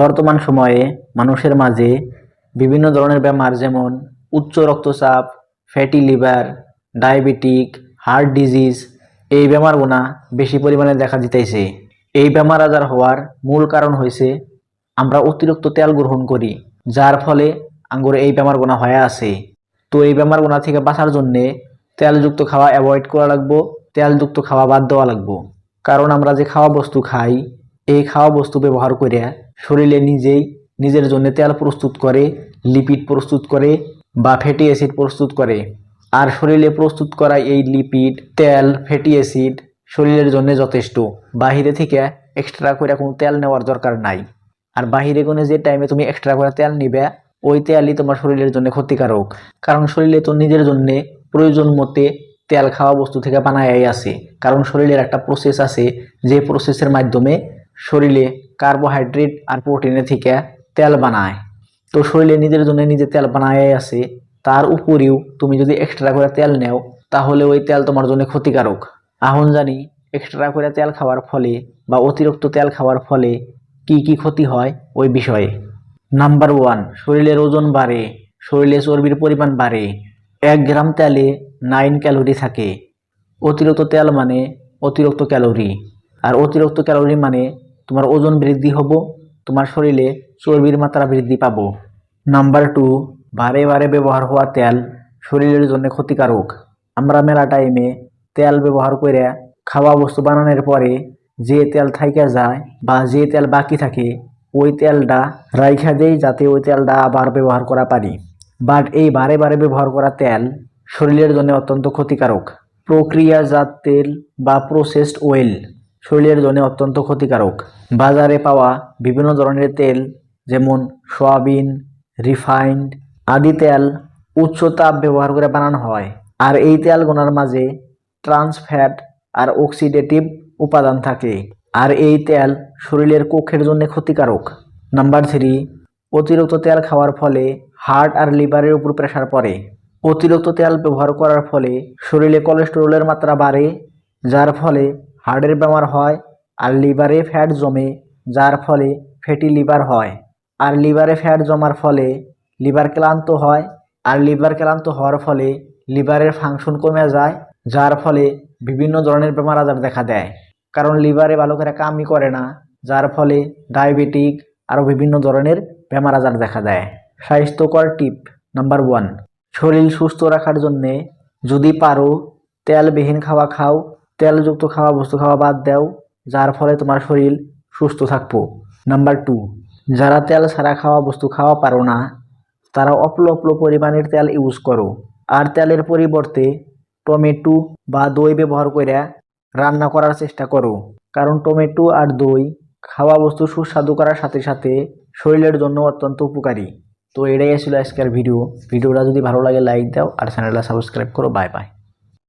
বর্তমান সময়ে মানুষের মাঝে বিভিন্ন ধরনের বেমার যেমন উচ্চ রক্তচাপ fatty liver diabetic heart disease এই বেমারগুনা বেশি পরিমাণে দেখা দিতেছে। এই বেমার আজার হওয়ার মূল কারণ হয়েছে আমরা অতিরিক্ত তেল গ্রহণ করি, যার ফলে আঙ্গুরে এই বেমারগুনা হয়ে আছে। তো এই বেমারগুনা থেকে বাঁচার জন্যে তেলযুক্ত খাওয়া অ্যাভয়েড করা লাগবো, তেলযুক্ত খাওয়া বাদ দেওয়া লাগবো। কারণ আমরা যে খাওয়া বস্তু খাই, এই খাওয়া বস্তু ব্যবহার করে শরীরে নিজেই নিজের জন্য তেল প্রস্তুত করে লিপিড প্রস্তুত করে বা ফ্যাটি অ্যাসিড প্রস্তুত করে। আর শরীরে প্রস্তুত করা এই লিপিড তেল ফ্যাটি অ্যাসিড শরীরের জন্য যথেষ্ট। বাহিরে থেকে এক্সট্রা করে কোনো তেল নেওয়ার দরকার নাই। আর বাহিরে কোনো যে টাইমে তুমি এক্সট্রা করে তেল নিবে, ওই তেলই তোমার শরীরের জন্য ক্ষতিকারক। কারণ শরীরে তো নিজের জন্য প্রয়োজন মতে তেল খাওয়া বস্তু থেকে বানায় আছে। কারণ শরীরের একটা প্রসেস আছে, যে প্রসেসের মাধ্যমে শরীরে কার্বোহাইড্রেট আর প্রোটিনের থেকে তেল বানায়। তো শরীরে নিজের জন্য নিজে তেল বানায় আছে, তার উপরেও তুমি যদি এক্সট্রা করে তেল নেও, তাহলে ওই তেল তোমার জন্য ক্ষতিকারক। এখন জানি এক্সট্রা করে তেল খাওয়ার ফলে বা অতিরিক্ত তেল খাওয়ার ফলে কি কি ক্ষতি হয় ওই বিষয়ে। নাম্বার ওয়ান শরীরের ওজন বাড়ে, শরীরে চর্বির পরিমাণ বাড়ে, এক গ্রাম তেলে নাইন ক্যালোরি থাকে। অতিরিক্ত তেল মানে অতিরিক্ত ক্যালোরি আর অতিরিক্ত ক্যালোরি মানে তোমার ওজন বৃদ্ধি হব, তোমার শরীরে চর্বির মাত্রা বৃদ্ধি পাব। নাম্বার টু, বারে বারে ব্যবহার হওয়া তেল শরীরের জন্য ক্ষতিকারক। আমরা মেলা টাইমে তেল ব্যবহার করে খাওয়া বস্তু বানানোর পরে যে তেল থাইকা যায় বা যে তেল বাকি থাকে, ওই তেলটা রাইখা দেই যাতে ওই তেলটা আবার ব্যবহার করা পারি। বাট এই বারে বারে ব্যবহার করা তেল শরীরের জন্য অত্যন্ত ক্ষতিকারক। প্রক্রিয়াজাত তেল বা প্রসেসড অয়েল শরীরের জন্য অত্যন্ত ক্ষতিকারক। বাজারে পাওয়া বিভিন্ন ধরনের তেল যেমন সয়াবিন, রিফাইন্ড আদি তেল উচ্চ তাপ ব্যবহার করে বানানো হয়। আর এই তেলগুলোর মাঝে ট্রান্স ফ্যাট আর অক্সিডেটিভ উপাদান থাকে। আর এই তেল শরীরের কোষের জন্য ক্ষতিকারক। নাম্বার থ্রি, অতিরিক্ত তেল খাওয়ার ফলে হার্ট আর লিভারের উপর প্রেশার পড়ে। অতিরিক্ত তেল ব্যবহার করার ফলে শরীরে কোলেস্টেরলের মাত্রা বাড়ে, যার ফলে হার্টের বেমার হয় আর লিভারে ফ্যাট জমে, যার ফলে ফ্যাটি লিভার হয়। আর লিভারে ফ্যাট জমার ফলে লিভার ক্লান্ত হয়, আর লিভার ক্লান্ত হওয়ার ফলে লিভারের ফাংশন কমে যায়, যার ফলে বিভিন্ন ধরনের বেমার আজার দেখা দেয়। কারণ লিভারে ভালো করে কামই করে না, যার ফলে ডায়াবেটিক আরও বিভিন্ন ধরনের বেমার আজার দেখা দেয়। স্বাস্থ্যকর টিপ নাম্বার ওয়ান, শরীর সুস্থ রাখার জন্যে যদি পারো তেলবিহীন খাওয়া খাও তেলযুক্ত খাওয়া, বস্তু খাওয়া বাদ দাও, যার ফলে তোমার শরীর সুস্থ থাকব। নাম্বার টু যারা তেল ছাড়া খাওয়া, বস্তু খাওয়া পারো না, তারা অপ্ল অপ্ল পরিমাণের তেল ইউজ করো। আর তেলের পরিবর্তে টমেটো বা দই ব্যবহার করে রান্না করার চেষ্টা করো। কারণ টমেটো আর দই খাওয়া, বস্তু সুস্বাদু করার সাথে সাথে শরীরের জন্য অত্যন্ত উপকারী। তো এটাই ছিল আজকের ভিডিও ভিডিওটা যদি ভালো লাগে লাইক দাও আর চ্যানেলটা সাবস্ক্রাইব করো। Bye bye